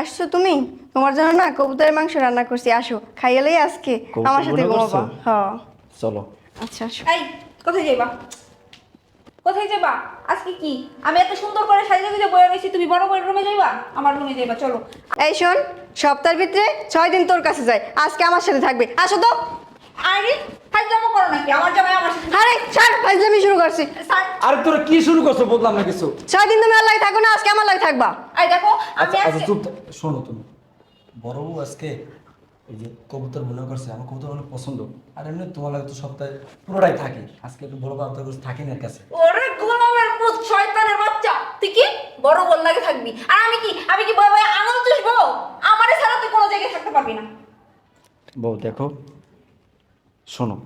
আসছো তুমি? তোমার জন্য না কবুতরের মাংস রান্না করছি। আসো খাইলেই আজকে আমার সাথে ঘুমাবা। হ্যাঁ। চলো। আচ্ছা আসো। এই কোথায় যাইবা? কোথায় যাবা আজকে কি? আমি এত সুন্দর করে সাজিয়ে গুজে বয়ে রয়েছি তুমি বড় বড় রুমে যাইবা? আমার রুমে যাইবা চলো। এই শোন সপ্তাহের ভিতরে ছয় দিন তোর কাছে যায় আজকে আমার সাথে থাকবে। আসো তো। আরে হাই করো নাকি? আমার জামাই আমার সাথে আরে ছাড় ফাইজলামি শুরু করছি। স্যার আরে তোরা কি শুরু করছ? বললাম না কিছু। ছয় তুমি আর থাকো না আজকে আমার লাগে থাকবা। এই দেখো আমি আচ্ছা আচ্ছা আজকে চুপ থাক। শোনো তুমি। বড় বউ আজকে এই যে কবুতর মনে করছে আমার কবুতর অনেক পছন্দ। আর এমনি তোমার লাগে তো সপ্তাহে পুরোটাই থাকে। আজকে একটু বড় থাকে না এর কাছে। ওরে গোলামের পুত শয়তানের বাচ্চা। তুই কি? বড় বল লাগে থাকবি। আর আমি কি? আমি কি বয় বয় আঙুল চুষবো? আমারে ছাড়া তুই কোনো জায়গায় থাকতে পারবি না। বউ দেখো শোনো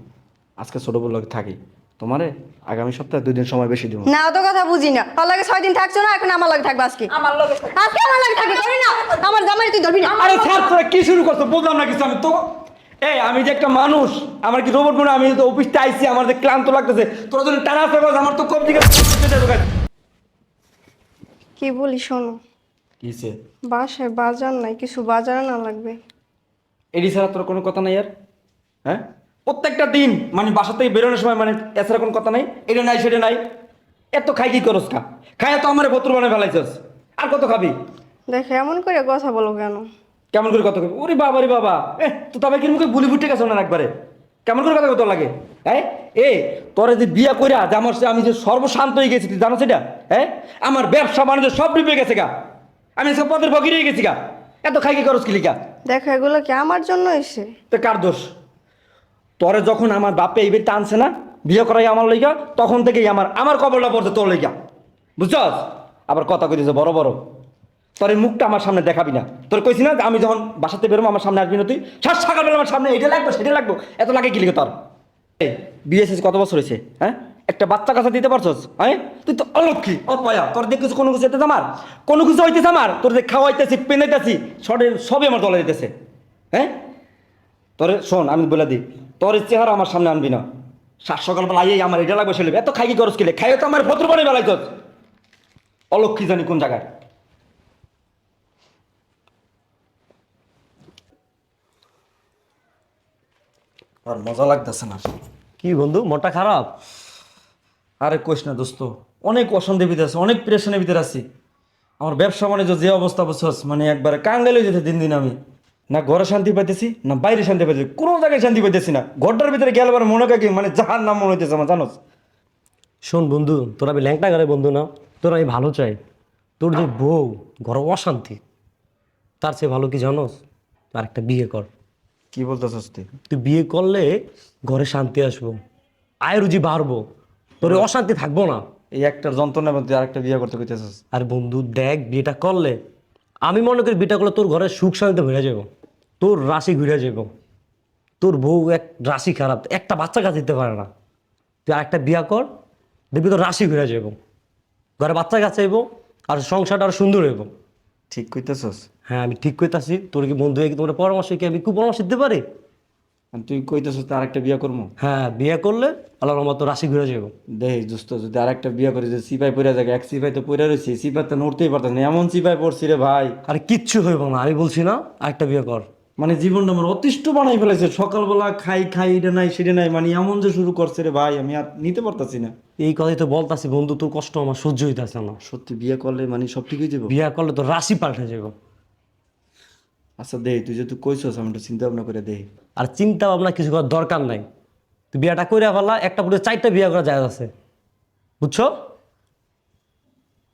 আজকে ছোট বউ লাগে থাকি। তোমারে আগামী সপ্তাহে দুই দিন সময় বেশি দিব। না অত কথা বুঝি না। তোর লাগে ছয় দিন থাকছো না এখন আমার লাগে থাকবে আজকে? আমার লগে আজকে আমার লাগে থাকবে ধরি না। আমার জামাই তুই ধরবি না। আরে স্যার তোরা কি শুরু করছ? বললাম না কিছু আমি তো। এই আমি যে একটা মানুষ আমার কি রোবট মনে আমি তো অফিসটা আইছি আমার যে ক্লান্ত লাগতেছে তোরা যদি টানা ফেবাস আমার তো কব দিকে কি বলি শোনো। কিসে বাসায় বাজার নাই কিছু বাজার না লাগবে। এডি ছাড়া তোর কোনো কথা নাই আর? হ্যাঁ? প্রত্যেকটা দিন মানে বাসা থেকে বেরোনোর সময় মানে এছাড়া কোনো কথা নাই। এটা নাই সেটা নাই। এত খাই কি করস খা? খাই তো আমার ভত্র বানায় ফেলাইছস। আর কত খাবি? দেখে এমন করে কথা বলো কেন? কেমন করে কথা কবি ওরে বাবা রে বাবা। এ তো তবে কি মুখে বুলি ফুটে গেছে না একবারে। কেমন করে কথা কত লাগে? হ্যাঁ এ তোরে যে বিয়া কইরা যে আমার সে- আমি যে সর্বশান্ত হয়ে গেছি তুই জানো সেটা হ্যাঁ আমার ব্যবসা বাণিজ্য সব ডুবে গেছে গা। আমি সব পদের ফকির হয়ে গেছি গা। এত খাই কি করস কিলিকা দেখো এগুলো কি আমার জন্য এসে তো কার দোষ? তোরে যখন আমার বাপে এই বাড়িতে আনছে না, বিয়ে করাই আমার লইগা, তখন থেকেই আমার আমার কবলটা পড়ছে তোর লইগা। বুঝছস? আবার কথা কইতেছে, বড় বড়, তোর মুখটা আমার সামনে দেখাবি না। তোর কইছি না আমি যখন বাসাতে বেরোবো, আমার সামনে আসবি না তুই? সাত সকালবেলা আমার সামনে, এটা লাগবে, সেটা লাগবো, এত লাগে কি লিখে তোর? শেষ কত বছর হয়েছে হ্যাঁ? একটা বাচ্চা কাছে দিতে পারছস হ্যাঁ? তুই তো অলক্ষী অপয়া, তোর দেখে কোনো কিছু হইতেছে আমার, কোনো কিছু হইতেছে আমার, তোর যে খাওয়াইতেছি পেনাইতেছি সবে সবই আমার দলে দিতেছে হ্যাঁ? তোরে, শোন, আমি বলে দিই তোর চেহারা আমার সামনে আনবি না। সাত সকালবেলা আইয়ে আমার এটা লাগবে সেলে এত খাই কি করস কিলে খাইও তো আমার ভদ্র বানিয়ে বেলাইছ অলক্ষী জানি কোন জায়গায়। আর মজা লাগতেছে না। কি বন্ধু মনটা খারাপ? আরে কোষ না দোস্ত অনেক অশান্তির ভিতরে আছে অনেক প্রেশনের ভিতরে আছি। আমার ব্যবসা বাণিজ্য যে অবস্থা বুঝছস মানে একবারে কাঙ্গালে যেতে দিন দিন আমি। না ঘরে শান্তি পাইতেছি না বাইরে শান্তি পাইতেছি কোনো জায়গায় শান্তি পাইতেছি না। ঘরটার ভিতরে গেলে পরে মনে কাকি মানে যাহার নাম মনে হইতেছে আমার জানোস? শোন বন্ধু তোর আমি ল্যাংটা ঘরে বন্ধু না তোর আমি ভালো চাই। তোর যে বউ ঘরে অশান্তি তার চেয়ে ভালো কি জানোস? আর একটা বিয়ে কর। কি বলতেছস তুই? তুই বিয়ে করলে ঘরে শান্তি আসব আয় রুজি বাড়বো তোর অশান্তি থাকব না। এই একটা যন্ত্রণার মধ্যে আরেকটা বিয়ে করতে কইতেছস? আর বন্ধু দেখ বিয়েটা করলে আমি মনে করি বিয়েটা করলে তোর ঘরে সুখ শান্তি ঘুরে যাব। তোর রাশি ঘুরে যাব। তোর বউ এক রাশি খারাপ একটা বাচ্চা কাছে দিতে পারে না। তুই আরেকটা বিয়া কর দেখবি তোর রাশি ঘুরে যাব। ঘরে বাচ্চা কাছে আইব আর সংসারটা আরও সুন্দর হইব। ঠিক কইতেছস। হ্যাঁ আমি ঠিক কইতাছি তোর কি বন্ধু হয়ে কি তোমার পরামর্শ কি আমি কুপরামর্শ দিতে পারি? আর তুই কইতেছস তো আরেকটা বিয়ে করব? হ্যাঁ বিয়ে করলে আল্লাহর মতো রাশি ঘুরে যাব। দেখ দোস্ত যদি আরেকটা বিয়ে করে যে সিপাই পড়ে যায় এক সিপাই তো পড়ে রয়েছে সিপাই তো নড়তেই পারতেন না এমন সিপাই পড়ছি রে ভাই। আরে কিচ্ছু হইব না আমি বলছি না আরেকটা বিয়ে কর। মানে জীবনটা আমার অতিষ্ঠ বানাই ফেলেছে। সকালবেলা খাই খাই এটা নাই সেটা নাই মানে এমন যে শুরু করছে রে ভাই আমি আর নিতে পারতাছি না। এই কথাই তো বলতাছি বন্ধু তোর কষ্ট আমার সহ্য হইতাছে না। সত্যি বিয়ে করলে মানে সব ঠিক হয়ে যাব? বিয়া করলে তো রাশি পাল্টে যাব। আচ্ছা দে তুই যেহেতু কইছস আমি একটু চিন্তা ভাবনা করে দে। আর চিন্তা ভাবনা কিছু করার দরকার নাই। তুই বিয়াটা করে ফেলা একটা পুরো চারটা বিয়া করা যায় আছে। বুঝছ?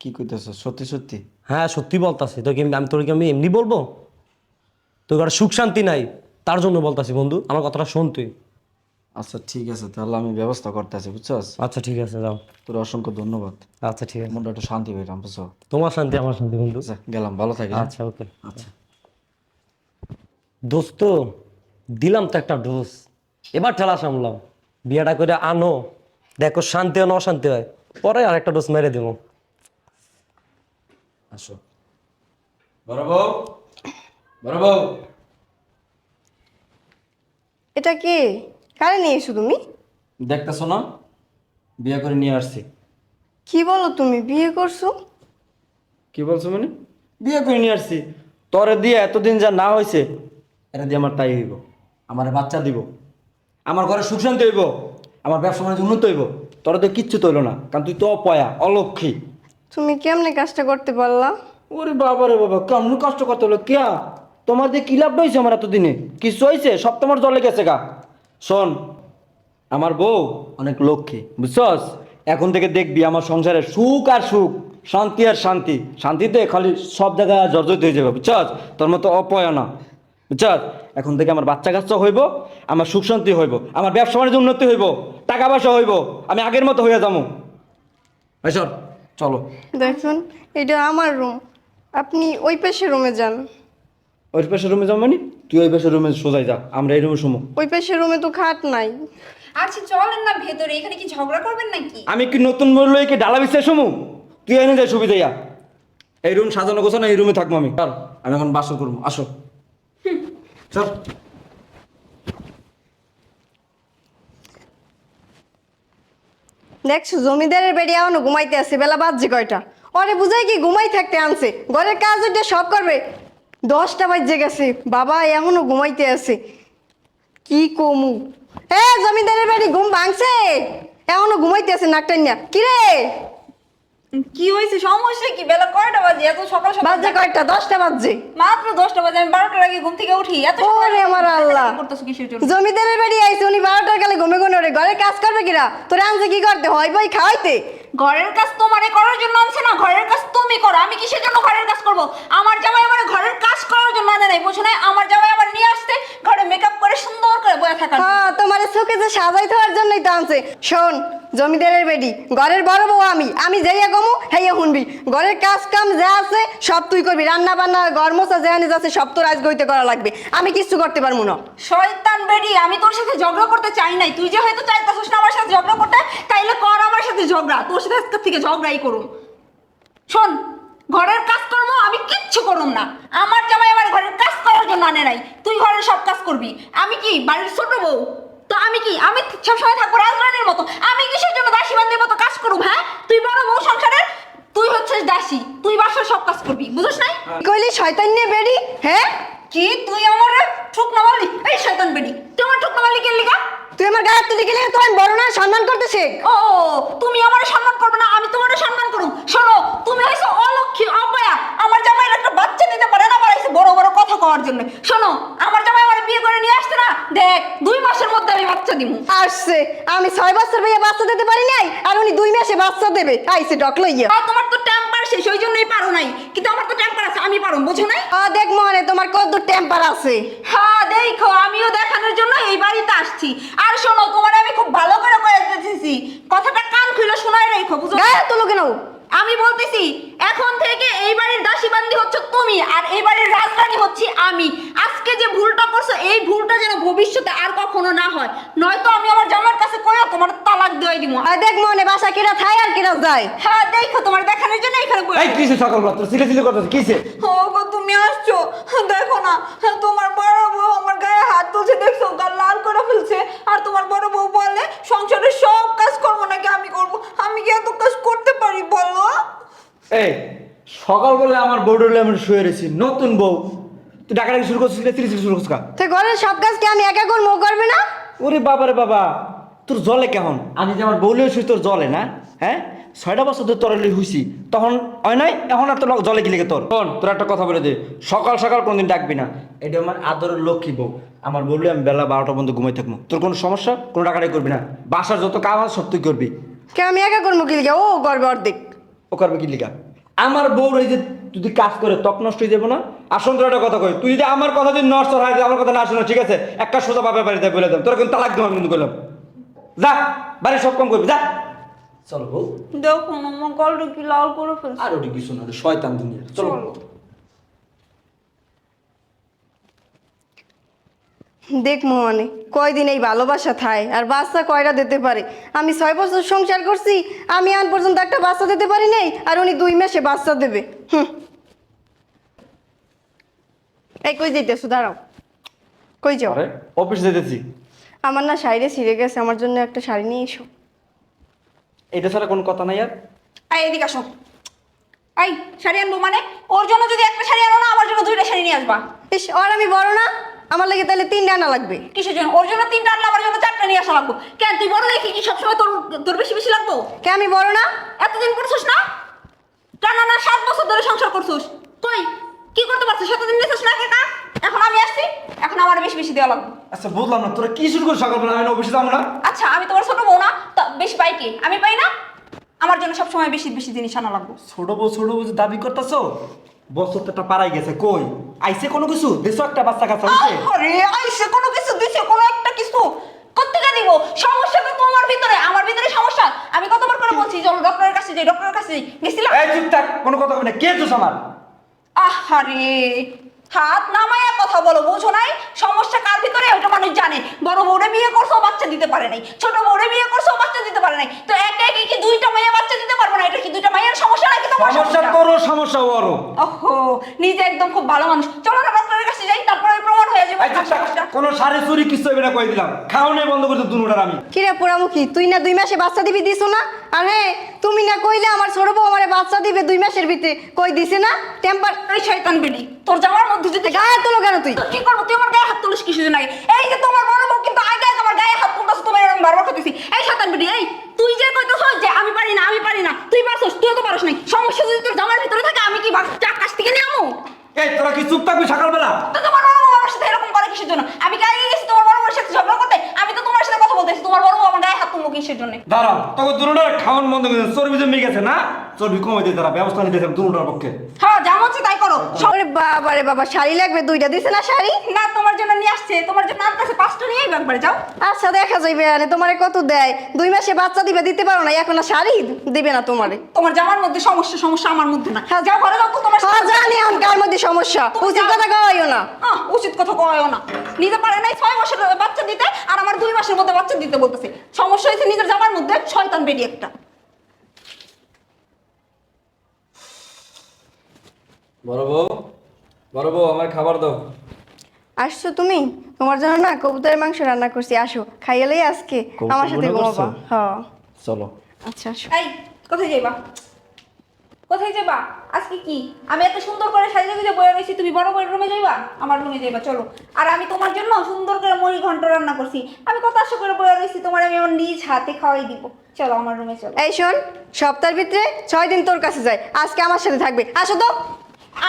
কি কইতেছস? সত্যি সত্যি? হ্যাঁ সত্যি বলতাছি। তোকে আমি আমি তোকে আমি এমনি বলব? তোর ঘরে সুখ শান্তি নাই তার জন্য বলতাছি বন্ধু আমার কথাটা শোন তুই। আচ্ছা ঠিক আছে তাহলে আমি ব্যবস্থা করতে আছি বুঝছস? আচ্ছা ঠিক আছে যাও। তোর অসংখ্য ধন্যবাদ। আচ্ছা ঠিক আছে। মনটা একটু শান্তি পেলাম বুঝছ? তোমার শান্তি আমার শান্তি বন্ধু। আচ্ছা গেলাম ভালো থাকি আচ্ছা ওকে। আচ্ছা। দোস্ত দিলাম তো একটা ডোজ। এবার ঠেলা সামলাও। বিয়েটা করে আনো। দেখো শান্তি হয় না অশান্তি হয়। পরে আর একটা ডোজ মেরে দেবো। আসো। বড় বউ? বড় বউ। এটা কি? কারে নিয়ে এসো তুমি? দেখতেছো না? বিয়ে করে নিয়ে আসছি। কি বলো তুমি? বিয়ে করছ? কি বলছো মানে? বিয়ে করে নিয়ে আসছি। তোরে দিয়ে এতদিন যা না হয়েছে এটা দিয়ে আমার তাই হইব। আমার বাচ্চা দিব। আমার ঘরে সুখ শান্তি হইব। আমার ব্যবসা বাণিজ্য উন্নত হইব। তোরা তো কিচ্ছু তৈল না কারণ তুই তো অপয়া অলক্ষী। তুমি কেমনে কাজটা করতে পারলা? ওরে বাবা রে বাবা কেমন কষ্ট করতে হলো কিয়া? তোমার দিয়ে কি লাভ হয়েছে আমার এতদিনে? কিছু হয়েছে? সব তোমার জলে গেছে গা। শোন, আমার বউ অনেক লক্ষ্মী, বুঝছস? এখন থেকে দেখবি আমার সংসারে সুখ আর সুখ, শান্তি আর শান্তি। শান্তিতে খালি সব জায়গায় জর্জরিত হয়ে যাবে, বুঝছস? তোর মতো অপয়না বুঝছস? এখন থেকে আমার বাচ্চা কাচ্চা হইব, আমার সুখ শান্তি হইব, আমার ব্যবসা বাণিজ্য উন্নতি হইব, টাকা পয়সা হইব, আমি আগের মতো হইয়া যাব ভাই চলো। দেখুন, এটা আমার রুম আপনি ওই পাশে রুমে যান। ওই পাশের রুমে যাব মানে? তুই ওই পাশের রুমে সোজাই যা আমরা এই রুমে শুমো ওই পাশে রুমে তো খাট নাই। আচ্ছা চলেন না ভেতরে এখানে কি ঝগড়া করবেন নাকি? আমি কি নতুন বলল কি ডালা বিস্তার শুমু তুই এনে যাই সুবিধা ইয়া। এই রুম সাজানো গোছানো এই রুমে থাকব আমি। চল আমি এখন বাসন করব আসো। চল। দেখছ জমিদারের বেড়ি এখনও ঘুমাইতে আছে বেলা বাজছে কয়টা? ওরে বুঝাই কি ঘুমাই থাকতে আনছে? ঘরের কাজ ওইটা সব করবে। দশটা বাজে গেছে। বাবা এখনও ঘুমাইতে আছে। কি কমু? এ, জমিদারের বাড়ি ঘুম ভাঙছে? এমনও ঘুমাইতে আছে নাকটা নিয়া কি রে কি হয়েছে? সমস্যা কি? বেলা কয়টা বাজে? এত সকাল সকাল বাজে কয়টা? দশটা বাজছে মাত্র দশটা বাজে। আমি বারোটার আগে ঘুম থেকে উঠি। এত সকালে ওরে আমার আল্লাহ। জমিদারের বাড়ি আইছে উনি বারোটার কালে ঘুমে ঘুমে ওরে ঘরের কাজ করবে কিরা? তোরে আনছে কি করতে? হয় বই খাওয়াইতে। ঘরের কাজ তোমারে করার জন্য আনছে না? ঘরের কাজ তুমি করো। আমি কিসের জন্য ঘরের কাজ করব? আমার জামাই আমার ঘরের কাজ করার জন্য আনে নাই বুঝো না আমার জামাই আমার নিয়ে আসতে ঘরে মেকআপ করে সুন্দর করে বয়ে থাকার। হ্যাঁ তোমার চোখে যে সাজাই থাকার জন্যই তো আনছে। শোন জমিদারের বেডি ঘরের বড় বউ আমি। আমি যাইয়া গমু হেইয়া শুনবি ঘরের কাজ কাম যা আছে, সব তুই করবি। রান্না বান্না, ঘর মোছা যেখানে যাচ্ছে সব তোর আজ গইতে করা লাগবে। আমি কিচ্ছু করতে পারব না। শয়তান বেডি, আমি তোর সাথে ঝগড়া করতে চাই নাই। তুই যে হয়তো চাইতাছিস না আমার সাথে ঝগড়া করতে, তাইলে কর আমার সাথে ঝগড়া। তোর সাথে আজকের থেকে ঝগড়াই করুম। শোন, ঘরের কাজকর্ম আমি কিচ্ছু করুম না। আমার জামাই আমার ঘরের কাজ করার জন্য আনে নাই। তুই ঘরের সব কাজ করবি। আমি কি, বাড়ির ছোট বউ? তো আমি কি? আমি সবসময় থাকব রাজরানীর মতো। আমি কিসের জন্য দাসী বান্ধবীর মতো কাজ করুম হ্যাঁ? তুই বড় বউ সংসারের তুই হচ্ছিস দাসী। তুই বাসার সব কাজ করবি বুঝছ নাই? কইলি? শয়তান নিয়ে বেরি হ্যাঁ? কি? তুই আমার ঠুক না মারলি? এই শয়তান বেডি তুই আমার ঠুক না মারলি কেন লিগা? তুই আমার গায়ে তুই গেলে তোর বড় না সম্মান করতে শেখ। ও তুমি আমার সম্মান করবে না আমি তোমার সম্মান করুম। শোনো তুমি হইছো অলক্ষী অপয়া আমার জামাই একটা বাচ্চা পারে না বাড়াইছে বড় বড় কথা কওয়ার জন্য। শোনো আমার জামাই আমার বিয়ে করে নিয়ে আসছে না। দেখ দুই মাসের মধ্যে আমি বাচ্চা দিব আসছে। আমি ছয় বছর ভাইয়া বাচ্চা দিতে পারি নাই আর উনি দুই মাসে বাচ্চা দেবে। আইসে ডক লইয়া। তোমার তো টেম্পার শেষ ওই জন্যই পারো নাই। কিন্তু আমার তো আমি পারো বুঝো নাই? ও দেখ মনে তোমার কত টেম্পার আছে। হ্যাঁ দেখো আমিও দেখানোর জন্য এই বাড়িতে আসছি। আর শোনো তোমার আমি খুব ভালো করে কয়ে দিতেছি কথাটা কান খুলে শোনাই রাখো বুঝো? গায়ে তুলো কেন? আমি বলতেছি এখন থেকে এই বাড়ির দাসীবান্দি হচ্ছে তুমি আর এই বাড়ির রাজরানী হচ্ছে আমি। আজকে যে ভুলটা করছ এই ভুলটা যেন ভবিষ্যতে আর কখনো না হয়। নয়তো আমি আমার জামার কাছে কইয়া তোমার তালাক দিয়ে দিব আর দেখ মনে বাসা কিরা থাই আর কিরা যায়। হ্যাঁ দেখো তোমার দেখানোর জন্য এখানে এই কিসে সকাল তোর সিলে সিলে করতেছে? কিসে ও গো তুমি আসছো। দেখো না তোমার বড় বউ আমার গায়ে হাত তুলছে দেখছ? গাল লাল করে ফেলছে। আর তোমার বড় বউ বলে সংসারের সব কাজ করব নাকি আমি করব? আমি কি এত কাজ করতে পারি বলো? এই সকাল বলে আমার বউডলে আমি শুয়ে রয়েছি নতুন বউ। তুই ডাকাডাকি শুরু করছিস সিলে শুরু করছিস তুই ঘরের সব কাজ কি আমি একা করব করবে না? ওরে বাবা রে বাবা তোর জলে কেমন? আমি যে আমার বউলে শুই তোর জলে না হ্যাঁ? ছয়টা বছর ধরে তোর হইছি তখন হয় নাই এখন আর তোর জলে লেগে তোর? শোন, তোর একটা কথা বলে দে সকাল সকাল কোনদিন ডাকবি না এটা আমার আদরের লক্ষ্মী বউ আমার বললে আমি বেলা বারোটা পর্যন্ত ঘুমাই থাকব। তোর কোনো সমস্যা? কোনো টাকাটাই করবি না বাসার যত কাজ আছে সব তুই করবি। কে আমি একা করব লিখে ও করবে অর্ধেক। ও করবে কি লিখা আমার বউর এই যে যদি কাজ করে তক নষ্ট হয়ে যাব না? আর একটা কথা কই তুই যদি আমার কথা যদি নষ্ট হয় আমার কথা না শুনো ঠিক আছে? একটা সোজা বাপের বাড়িতে বলে দেব তোর কিন্তু তালাক দেবো আমি কিন্তু করলাম যা বাড়ি সব কম করবি যা। চলো বউ। দেখো আমার গলটা কি লাল করে ফেলছে। আর ওটি কিছু না শয়তান দুনিয়া চলো। দেখ মোহনে কয়দিন এই ভালোবাসা থায় আর বাচ্চা কয়টা দিতে পারে? আমি ছয় বছর সংসার করছি আমি আন পর্যন্ত একটা বাচ্চা দিতে পারি নাই আর উনি দুই মাসে বাচ্চা দেবে। হুম। এই কই যেতেছো দাঁড়াও। কই যাও? আরে অফিস যেতেছি আমার না শাড়িরে ছিঁড়ে গেছে আমার জন্য একটা শাড়ি নিয়ে এসো। এটা ছাড়া কোনো কথা নাই আর? এই এদিকে আসো। এই শাড়ি আনব মানে? ওর জন্য যদি একটা শাড়ি আনো না আমার জন্য দুইটা শাড়ি নিয়ে আসবা। ইস আর আমি বড় না? আমার লাগে তাহলে তিনটা আনা লাগবে। কিসের জন্য? ওর জন্য তিনটা আনলে আমার জন্য চারটা নিয়ে আসা লাগবো। কেন তুই বড় দেখি কি সবসময় তোর তোর বেশি বেশি লাগবো? কে আমি বড় না? এতদিন করছিস না? টানা না সাত বছর ধরে সংসার করছিস? কই? কি করতে পারছিস? এতদিন নিছিস না কাকা এখন আমি আসছি এখন আমার বেশি বেশি দেওয়া লাগবে। আচ্ছা বুঝলাম না তোরা কি শুরু করে সকালবেলা আমি অফিসে যাব না? আচ্ছা আমি তোমার ছোট বউ না তা বেশি পাই কি? আমি পাই না? আমার জন্য সবসময় বেশি বেশি জিনিস আনা লাগবে। ছোট বউ ছোট বউ দাবি করতেছো? বছর তো একটা পাড়াই গেছে কই? আইছে কোনো কিছু? দেশো একটা বাচ্চা কাচ্চা হইছে? আরে আইছে কোনো কিছু দিছে কোনো একটা কিছু। কোত্থেকে দিব? সমস্যা তো তোমার ভিতরে আমার ভিতরে সমস্যা। আমি কতবার করে বলছি চলো ডক্টরের কাছে যাই ডক্টরের কাছে গেছিলাম এই চুপ থাক কোনো কথা বলি না। কে জোস আমার? আহারে! হাত নামায়া কথা বলো বুঝো নাই? সমস্যা কার ভিতরে? ওটা মানুষ জানে। বড় বউরে বিয়ে করছ বাচ্চা দিতে পারে নাই। ছোট বউরে বিয়ে করছ বাচ্চা দিতে পারে নাই। তো একে একে কি দুইটা মেয়ে বাচ্চা দিতে পারবে না? এটা কি দুইটা মায়ের সমস্যা নাকি তোমার সমস্যা তোরও সমস্যা বড় ওহো নিজে একদম খুব ভালো মানুষ। চলো না ডাক্তারের কাছে যাই তারপরে প্রমাণ হয়ে যাবে এই চুপ থাক, সমস্যা। কোনো শাড়ি চুরি কিছু হইবে না কই দিলাম। খাওয়ানোই বন্ধ করতে দুনুটার আমি। কিরে পোড়ামুখী তুই না দুই মাসে বাচ্চা দিবি দিছো না? আর হ্যাঁ তুমি না কইলে আমার ছোট বউ আমারে বাচ্চা দিবে দুই মাসের ভিতরে। কই দিছে না? টেম্পার এই শয়তান বেডি তোর জামার মধ্যে যদি গায়ে তোলো কেন তুই? কি করব? তুই আমার গায়ে হাত তুলিস কিছু দিন আগে? এই যে তোমার বড় বউ কিন্তু আগে আগে আমার গায়ে হাত তুলতেছ তোমার এরকম বারবার করতেছি এই শতান বেটি এই তুই যে কইতেছ যে আমি পারি না আমি পারি না তুই পারছস তুই তো পারস নাই। সমস্যা যদি তোর জামার ভিতরে থাকে আমি কি বাস আকাশ থেকে নিয়ে আমু? এই, তোরা কি চুপ থাকবি সকালবেলা? তো তোমার বড় বউ আমার সাথে এরকম করে কিসের জন্য? আমি গাড়ি গেছি তোমার বড় বউর সাথে ঝগড়া করতে আমি তো তোমার সাথে কথা বলতেছি তোমার বড় বউ আমার গায়ে হাত তুলবো কিসের জন্য? দাঁড়াও তোকে দুনুটার খাওয়ান বন্ধ করে চর্বি জমে গেছে না? চর্বি কমে দিয়ে তারা ব্যবস্থা নিতে দুনুটার পক্ষে। হ্যাঁ যেমন হচ্ছে তাই করো। ওরে বাবা রে বাবা শাড়ি লাগবে দুইটা দিছে না শাড়ি? না তোমার জন্য নিয়ে আসছে। তোমার জন্য আনতেছে পাঁচটা নিয়েই একবারে যাও। আচ্ছা দেখা যাইবে আরে তোমারে কত দেয়? দুই মাসে বাচ্চা দিবে দিতে পারো না এখন আর শাড়ি দিবে না তোমারে। তোমার জামার মধ্যে সমস্যা সমস্যা আমার মধ্যে না। হ্যাঁ যাও ঘরে যাও তো তোমার হ্যাঁ জানি এখন কার মধ্যে সমস্যা। উচিত কথা কইও না। আহ, উচিত কথা কয়ও না। নিতে পারে নাই ছয় মাসের বাচ্চা দিতে আর আমার দুই মাসের মধ্যে বাচ্চা দিতে বলতেছে। সমস্যা হয়েছে নিজের জামার মধ্যে শয়তান বেডি একটা। বড় বউ বড় বউ আমার খাবার দাও। আসছো তুমি? তোমার জন্য না কবুতরের মাংস রান্না করছি। আসো খাইয়েলেই আজকে আমার সাথে ঘুমাবা। হ্যাঁ। চলো। আচ্ছা আসো। এই কোথায় যাইবা? কোথায় যাইবা? আজকে কি? আমি এত সুন্দর করে সাজিয়ে গুজে বয়ে রয়েছি তুমি বড় বড় রুমে যাইবা? আমার রুমে যাইবা চলো। আর আমি তোমার জন্য সুন্দর করে মুড়ি ঘন্ট রান্না করছি। আমি কত আশা করে বয়ে আমার নিজ হাতে খাওয়াই দিব। চলো আমার রুমে চলো। এই শোন সপ্তাহের ভিতরে ছয় দিন তোর কাছে যায়। আজকে আমার সাথে থাকবে। আসো তো।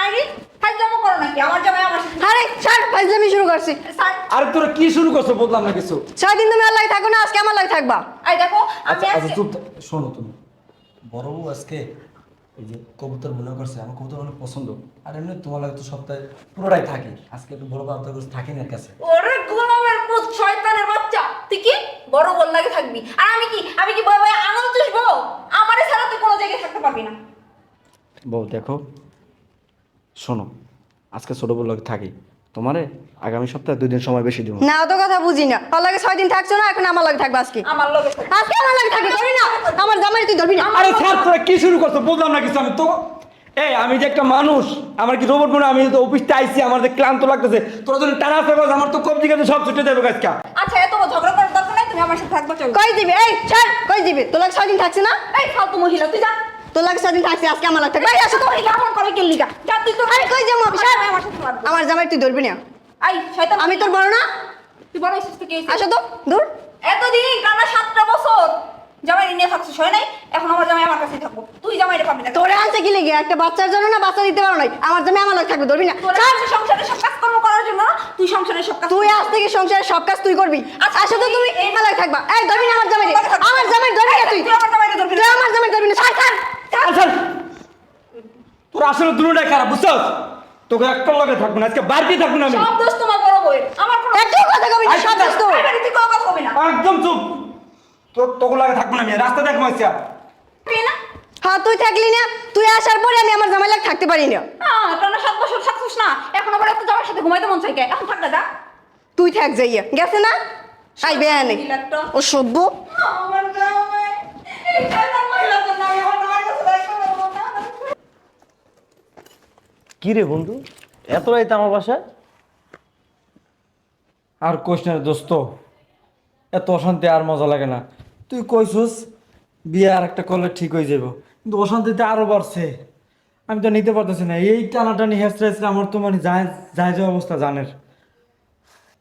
আরে হাই করো নাকি? আমার জামাই আমার সাথে আরে ছাড় ফাইজলামি শুরু করছি। স্যার। আরে তোরা কি শুরু করছ? বললাম না কিছু। ছয় দিন তুমি আর লাগে থাকো না আজকে আমার লাগে থাকবা। এই দেখো আমি আচ্ছা আচ্ছা চুপ থাক। শোনো তুমি। বড় বউ আজকে এই যে কবুতর মনে করছে আমার কবুতর অনেক পছন্দ। আর এমনি তোমার লাগে তো সপ্তাহে পুরোটাই থাকে। আজকে একটু বড় বউ আপনার কাছে থাকে না এর কাছে। ওরে গোলামের পুত শয়তানের বাচ্চা! তুই কি বড় বল লাগে থাকবি? আর আমি কি? আমি কি বয় বয় আঙুল চুষবো? আমারে ছাড়া তুই কোনো জায়গায় থাকতে পারবি না। বউ দেখো শোনো আজকে ছোট বউ লাগে থাকি। তোমারে আগামী সপ্তাহে দুই দিন সময় বেশি দিব। না অত কথা বুঝি না। ওর লাগে ছয় দিন থাকছো না এখন আমার লাগে থাকবে আজকে? আমার লগে থাক। আজকে আমার লাগে থাকবে ধরবি না। আমার জামাই তুই ধরবি না। আরে স্যার তোরা কি শুরু করছ? বললাম না কিছু আমি তো। এই আমি যে একটা মানুষ আমার কি রোবট মনে আমি তো অফিসতে আইছি আমার যে ক্লান্ত লাগতেছে তোরা যদি টানা আছে বাস, আমার তো কবজি কাছে সব ছুটে দেবে গাছকা আচ্ছা এত ঝগড়া করার দরকার নাই তুমি আমার সাথে থাকবা চলো। কই দিবি? এই ছাড় কই দিবি? তোর লাগে ছয় দিন থাকছে না? এই ফালতু মহিলা তুই যা। তোর লাগে ছয় দিন থাকছে আজকে আমার লাগে থাকবে এই আসো তো মহিলা আমার করে কেলি যা যা তুই তো আরে কই যাব? ছাড়। আমার সাথে আমার জামাই তুই ধরবি না। এই শয়তান। আমি তোর বড় না? তুই বড় হইছিস তো কি? আসো তো দূর। এতদিন টানা সাতটা বছর। জামাই নিয়ে থাকছিস হয় নাই? এখন আমার জামাই আমার কাছেই থাকব। তুই জামাইটা পাবি না তোরে আনছে কি লেগে? একটা বাচ্চার জন্য না বাচ্চা দিতে পারো নাই। আমার জামাই আমার লাগে থাকবে ধরবি না। তোরা ছাড়। হচ্ছে সংসারের সব করার জন্য তুই সংসারের সব কাজ তুই আজ থেকে সংসারের সব কাজ তুই করবি। আচ্ছা, আসো তো তুমি এই- লাগে থাকবা। এই ধরবি না আমার জামাই আমার জামাই ধরবি না তুই। আমার জামাইটা ধরবি না। তুই আমার জামাই ধরবি না। ছাড় ছাড় আচ্ছা তোর আসলে দুটাই খারাপ বুঝছস? তোকে একটা লগে থাকব না আজকে বাড়িতে থাকব না আমি। সব দোষ তোমার বড় বউয়ের। আমার কোনো একটু কথা কবি না সব দোষ তোর। বাড়িতে কোনো কথা হবে না। একদম চুপ। তোর তোকে লাগে থাকব না আমি রাস্তা দেখ মাইছিয়া তুই হ্যাঁ তুই থাকলি না তুই আসার পরে আমি আমার জামাই লাগে থাকতে পারি না। হ্যাঁ টানা সাত বছর থাকছিস না। এখন আবার একটা জামার সাথে ঘুমাইতে মন চাই এখন থাক না তুই থাক যাইয়া। গেছে না? আই বেয়ানে। ও সভ্য। আমার জামাই এই শয়তান মহিলাটার নামে আমার জামাইয়ের কাছে দাঁড়িয়ে থাকব না। কি রে বন্ধু? এত রাইতে আমার বাসায়? আর কোশ না রে দোস্ত এত অশান্তি আর মজা লাগে না। তুই কইছস, বিয়ে আর একটা করলে ঠিক হয়ে যাব কিন্তু অশান্তিতে আরও বাড়ছে। আমি তো নিতে পারতেছি না। এই টানাটানি হেসরা হেসরা আমার তো মানে যায় যে অবস্থা জানের।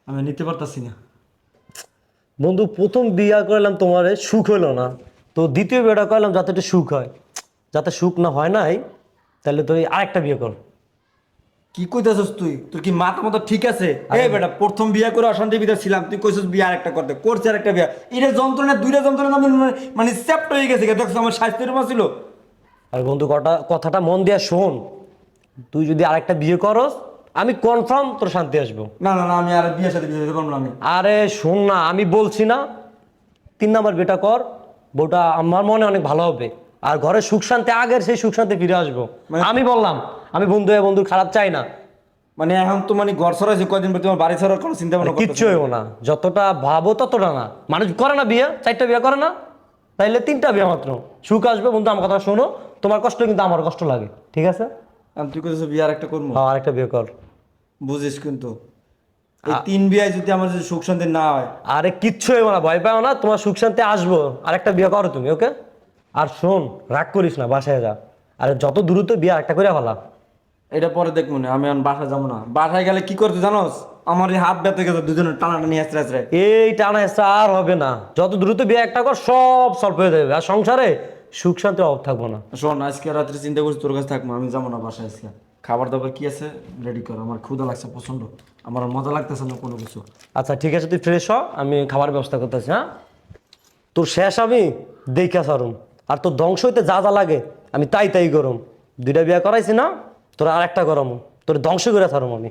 আমি নিতে পারতেছি না। বন্ধু, প্রথম বিয়া করলাম তোমার, সুখ হলো না। তো দ্বিতীয় বিয়েটা করলাম যাতে একটু সুখ হয়। যাতে সুখ না হয় নাই, তাহলে তুই আরেকটা বিয়ে কর। কি কইতেছস তুই? তোর কি মাথা মতো ঠিক আছে? এই বেটা প্রথম বিয়া করে অশান্তি ভিতরে ছিলাম। তুই কইছস বিয়ে আরেকটা করতে। করছে আরেকটা বিয়া। এটা যন্ত্রণা দুইটা যন্ত্রণা মানে- মানে সেপ্ট হয়ে গেছে দেখছ আমার স্বাস্থ্যের উপর ছিল? আর বন্ধু কটা কথাটা মন দিয়া শোন। তুই যদি আরেকটা বিয়ে করস আমি কনফার্ম তোর শান্তি আসব। না না না আমি আর বিয়ের সাথে বিয়ে পারব না আমি। আরে শোন না আমি বলছি না। তিন নাম্বার বিয়েটা কর। বউটা আমার মনে অনেক ভালো হবে। আর ঘরে সুখ শান্তি আগের সেই সুখ শান্তি ফিরে আসব। মানে- আমি বললাম আমি বন্ধু হয়ে বন্ধুর খারাপ চাই না। মানে এখন তো মানে ঘর সরাইছে কয়দিন পর তোমার বাড়ি ছাড়ার কোনো চিন্তা ভাবনা কিচ্ছু হইব না। যতটা ভাবো ততটা না। মানুষ করে না বিয়ে চারটা বিয়ে করে না। তাইলে তিনটা বিয়ে মাত্র। সুখ আসবে বন্ধু আমার কথা শোনো। তোমার কষ্ট কিন্তু আমার কষ্ট লাগে। ঠিক আছে? তুই কইছস বিয়ে আরেকটা করব? হ্যাঁ আরেকটা বিয়ে কর। বুঝিস কিন্তু। এই তিন বিয়ে যদি আমার যদি সুখ শান্তি না হয়? আরে কিচ্ছু হইব না ভয় পাও না। তোমার সুখ শান্তি আসব। আরেকটা বিয়ে করো তুমি ওকে? আর শোন রাগ করিস না বাসায় যা। আর যত দ্রুত বিয়ে আরেকটা করে ফেলা। এটা পরে দেখব না আমি এখন বাসায় যাব না। বাসায় গেলে কি করতে জানোস? আমার এই হাত ব্যথা গেছে দুজনের টানাটানি আসতে আসতে এই টানা হেসা আর হবে না। যত দ্রুত বিয়ে একটা কর সব সলভ হয়ে যাবে। আর সংসারে সুখ শান্তি অভাব থাকব না। শোন আজকে রাত্রে চিন্তা করছি তোর কাছে থাকব আমি যাব না বাসায় আজকে। খাবার দাবার কি আছে? রেডি কর আমার ক্ষুধা লাগছে প্রচণ্ড আমার মজা লাগতেছে না কোনো কিছু। আচ্ছা ঠিক আছে তুই ফ্রেশ হ আমি খাবার ব্যবস্থা করতেছি হ্যাঁ? তোর শেষ আমি দেখা সারুম। আর তোর ধ্বংস হইতে যা যা লাগে আমি তাই তাই গরম দুইটা বিয়ে করাইছি না তোর আর একটা গরম তোর ধ্বংস করে সারুম আমি